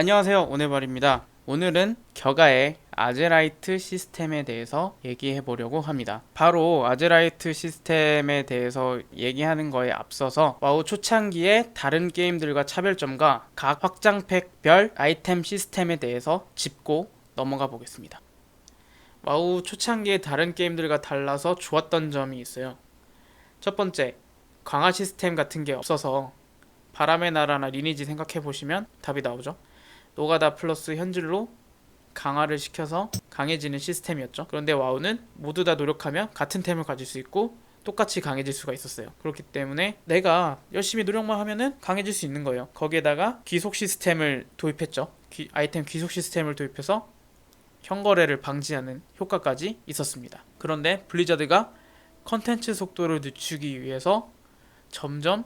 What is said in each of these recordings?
안녕하세요. 오네발입니다. 오늘은 격아의 아제라이트 시스템에 대해서 얘기해 보려고 합니다. 바로 아제라이트 시스템에 대해서 얘기하는 거에 앞서서 와우 초창기의 다른 게임들과 차별점과 각 확장팩별 아이템 시스템에 대해서 짚고 넘어가 보겠습니다. 와우 초창기의 다른 게임들과 달라서 좋았던 점이 있어요. 첫 번째 강화 시스템 같은 게 없어서 바람의 나라나 리니지 생각해 보시면 답이 나오죠. 노가다 플러스 현질로 강화를 시켜서 강해지는 시스템이었죠. 그런데 와우는 모두 다 노력하면 같은 템을 가질 수 있고 똑같이 강해질 수가 있었어요. 그렇기 때문에 내가 열심히 노력만 하면은 강해질 수 있는 거예요. 거기에다가 귀속 시스템을 도입했죠. 귀- 아이템 귀속 시스템을 도입해서 현거래를 방지하는 효과까지 있었습니다. 그런데 블리자드가 컨텐츠 속도를 늦추기 위해서 점점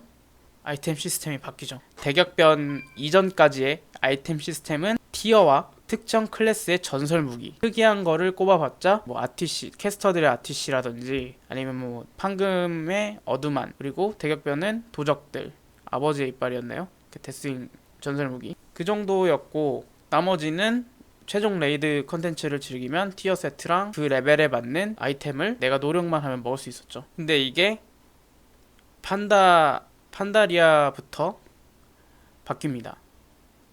아이템 시스템이 바뀌죠. 대격변 이전까지의 아이템 시스템은 티어와 특정 클래스의 전설 무기 특이한 거를 꼽아봤자 뭐 아티시 캐스터들의 아티시라든지 아니면 뭐 판금의 어두만 그리고 대격변은 도적들 아버지의 이빨이었나요? 그 데스윙 전설 무기 그 정도였고 나머지는 최종 레이드 컨텐츠를 즐기면 티어 세트랑 그 레벨에 맞는 아이템을 내가 노력만 하면 먹을 수 있었죠. 근데 이게 판다 판다리아부터 바뀝니다.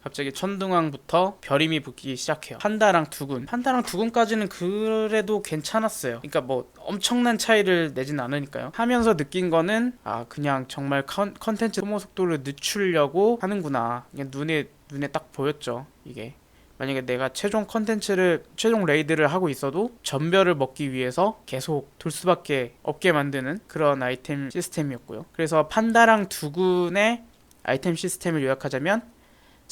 갑자기 천둥왕부터 별임이 붙기 시작해요. 판다랑 두군. 판다랑 두군까지는 그래도 괜찮았어요. 그러니까 뭐 엄청난 차이를 내진 않으니까요. 하면서 느낀 거는 아 그냥 정말 컨, 컨텐츠 소모 속도를 늦추려고 하는구나. 이게 눈에 눈에 딱 보였죠. 이게. 만약에 내가 최종 컨텐츠를 최종 레이드를 하고 있어도 전별을 먹기 위해서 계속 돌 수밖에 없게 만드는 그런 아이템 시스템이었고요. 그래서 판다랑 두군의 아이템 시스템을 요약하자면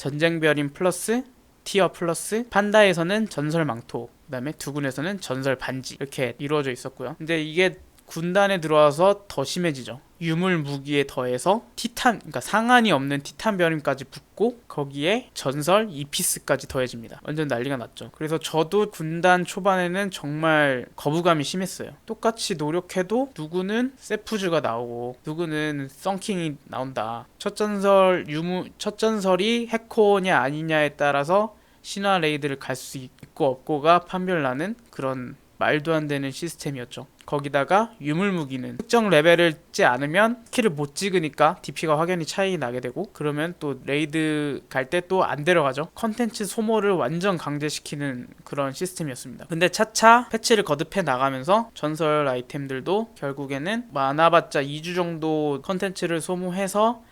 전쟁별인 플러스 티어 플러스 판다에서는 전설 망토 그다음에 두군에서는 전설 반지 이렇게 이루어져 있었고요. 근데 이게 군단에 들어와서 더 심해지죠. 유물 무기에 더해서 티탄, 그러니까 상한이 없는 티탄 별임까지 붙고 거기에 전설 2피스까지 더해집니다. 완전 난리가 났죠. 그래서 저도 군단 초반에는 정말 거부감이 심했어요. 똑같이 노력해도 누구는 세푸즈가 나오고 누구는 썬킹이 나온다. 첫 전설 유무 첫 전설이 해코냐 아니냐에 따라서 신화 레이드를 갈 수 있고 없고가 판별나는 그런 말도 안 되는 시스템이었죠. 거기다가 유물 무기는 특정 레벨을 찍지 않으면 키를 못 찍으니까 DP가 확연히 차이 나게 되고 그러면 또 레이드 갈 때 또 안 데려가죠. 컨텐츠 소모를 완전 강제시키는 그런 시스템이었습니다. 근데 차차 패치를 거듭해 나가면서 전설 아이템들도 결국에는 많아봤자 2주 정도 컨텐츠를 소모해서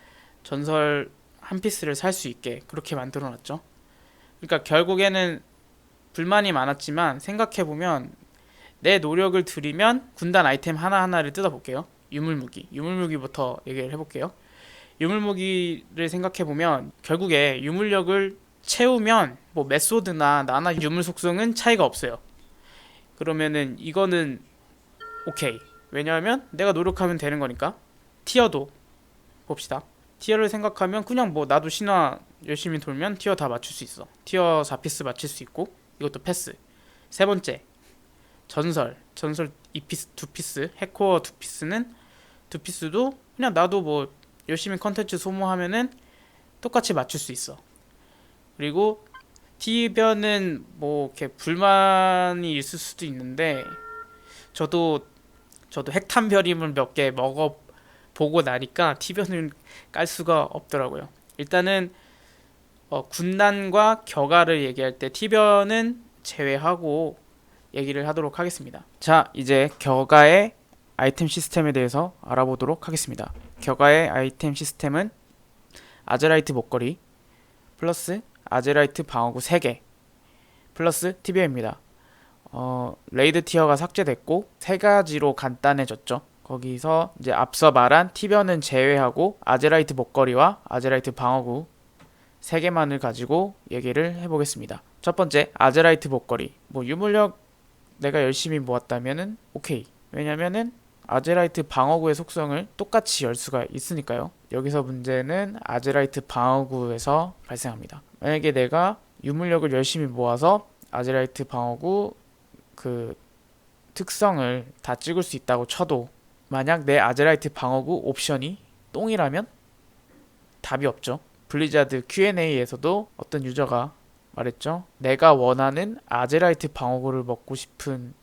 전설 한 피스를 살 수 있게 그렇게 만들어 놨죠. 그러니까 결국에는 불만이 많았지만 생각해 보면 내 노력을 들이면 군단 아이템 하나하나를 뜯어볼게요. 유물무기. 유물무기부터 얘기를 해볼게요. 유물무기를 생각해보면 결국에 유물력을 채우면 뭐 메소드나 나나 유물 속성은 차이가 없어요. 그러면은 이거는 오케이. 왜냐하면 내가 노력하면 되는 거니까. 티어도 봅시다. 티어를 생각하면 그냥 뭐 나도 신화 열심히 돌면 티어 다 맞출 수 있어. 티어 4피스 맞출 수 있고 이것도 패스. 세 번째 전설 전설 2피스 2피스 해코어 2피스는 2피스도 그냥 나도 뭐 열심히 컨텐츠 소모하면은 똑같이 맞출 수 있어. 그리고 티변은 뭐 이렇게 불만이 있을 수도 있는데 저도 저도 핵탄별임을 몇 개 먹어 보고 나니까 티변을 깔 수가 없더라고요. 일단은 어, 군단과 격아를 얘기할 때 티변은 제외하고 얘기를 하도록 하겠습니다. 자, 이제 격아의 아이템 시스템에 대해서 알아보도록 하겠습니다. 격아의 아이템 시스템은 아제라이트 목걸이 플러스 아제라이트 방어구 3개 플러스 티비어입니다. 어, 레이드 티어가 삭제됐고 세 가지로 간단해졌죠. 거기서 이제 앞서 말한 티변은 제외하고 아제라이트 목걸이와 아제라이트 방어구 세 개만을 가지고 얘기를 해보겠습니다. 첫 번째 아제라이트 목걸이. 뭐 유물력 내가 열심히 모았다면은 오케이. 왜냐면은 아제라이트 방어구의 속성을 똑같이 열 수가 있으니까요. 여기서 문제는 아제라이트 방어구에서 발생합니다. 만약에 내가 유물력을 열심히 모아서 아제라이트 방어구 그 특성을 다 찍을 수 있다고 쳐도 만약 내 아제라이트 방어구 옵션이 똥이라면 답이 없죠. 블리자드 Q&A에서도 어떤 유저가 말했죠. 내가 원하는 아제라이트 방어구를 먹고 싶은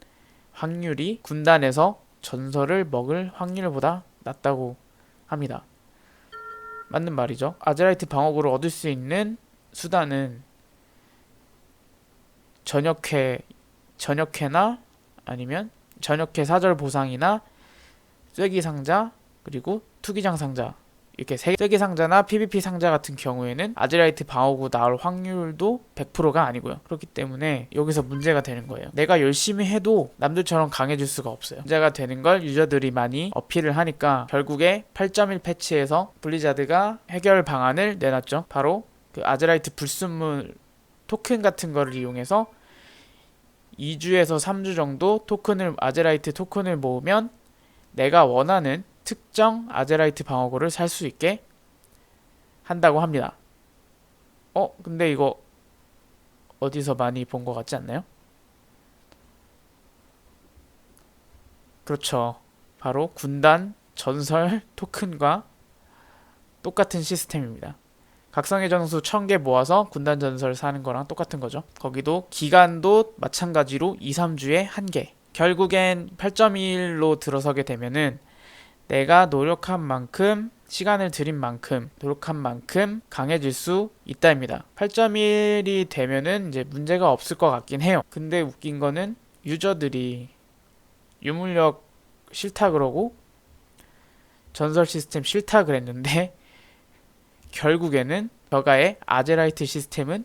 확률이 군단에서 전설을 먹을 확률보다 낮다고 합니다. 맞는 말이죠. 아제라이트 방어구를 얻을 수 있는 수단은 전역회 전역회나 아니면 전역회 사절 보상이나 쐐기 상자 그리고 투기장 상자 이렇게 세- 쐐기 상자나 PVP 상자 같은 경우에는 아즈라이트 방어구 나올 확률도 100%가 아니고요. 그렇기 때문에 여기서 문제가 되는 거예요. 내가 열심히 해도 남들처럼 강해질 수가 없어요. 문제가 되는 걸 유저들이 많이 어필을 하니까 결국에 8.1 패치에서 블리자드가 해결 방안을 내놨죠. 바로 그 아즈라이트 불순물 토큰 같은 거를 이용해서 2주에서 3주 정도 토큰을 아제라이트 토큰을 모으면 내가 원하는 특정 아제라이트 방어구를 살 수 있게 한다고 합니다. 어, 근데 이거 어디서 많이 본 것 같지 않나요? 그렇죠. 바로 군단 전설 토큰과 똑같은 시스템입니다. 각성의 정수 1000개 모아서 군단 전설 사는 거랑 똑같은 거죠. 거기도 기간도 마찬가지로 2, 3주에 한 개. 결국엔 8.1로 들어서게 되면은 내가 노력한 만큼 시간을 들인 만큼 노력한 만큼 강해질 수 있다입니다. 8.1이 되면은 이제 문제가 없을 것 같긴 해요. 근데 웃긴 거는 유저들이 유물력 싫다 그러고 전설 시스템 싫다 그랬는데 결국에는 저가의 아제라이트 시스템은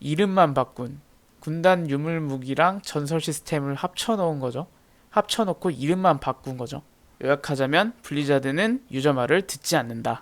이름만 바꾼 군단 유물 무기랑 전설 시스템을 합쳐놓은 거죠. 합쳐놓고 이름만 바꾼 거죠. 요약하자면 블리자드는 유저 말을 듣지 않는다.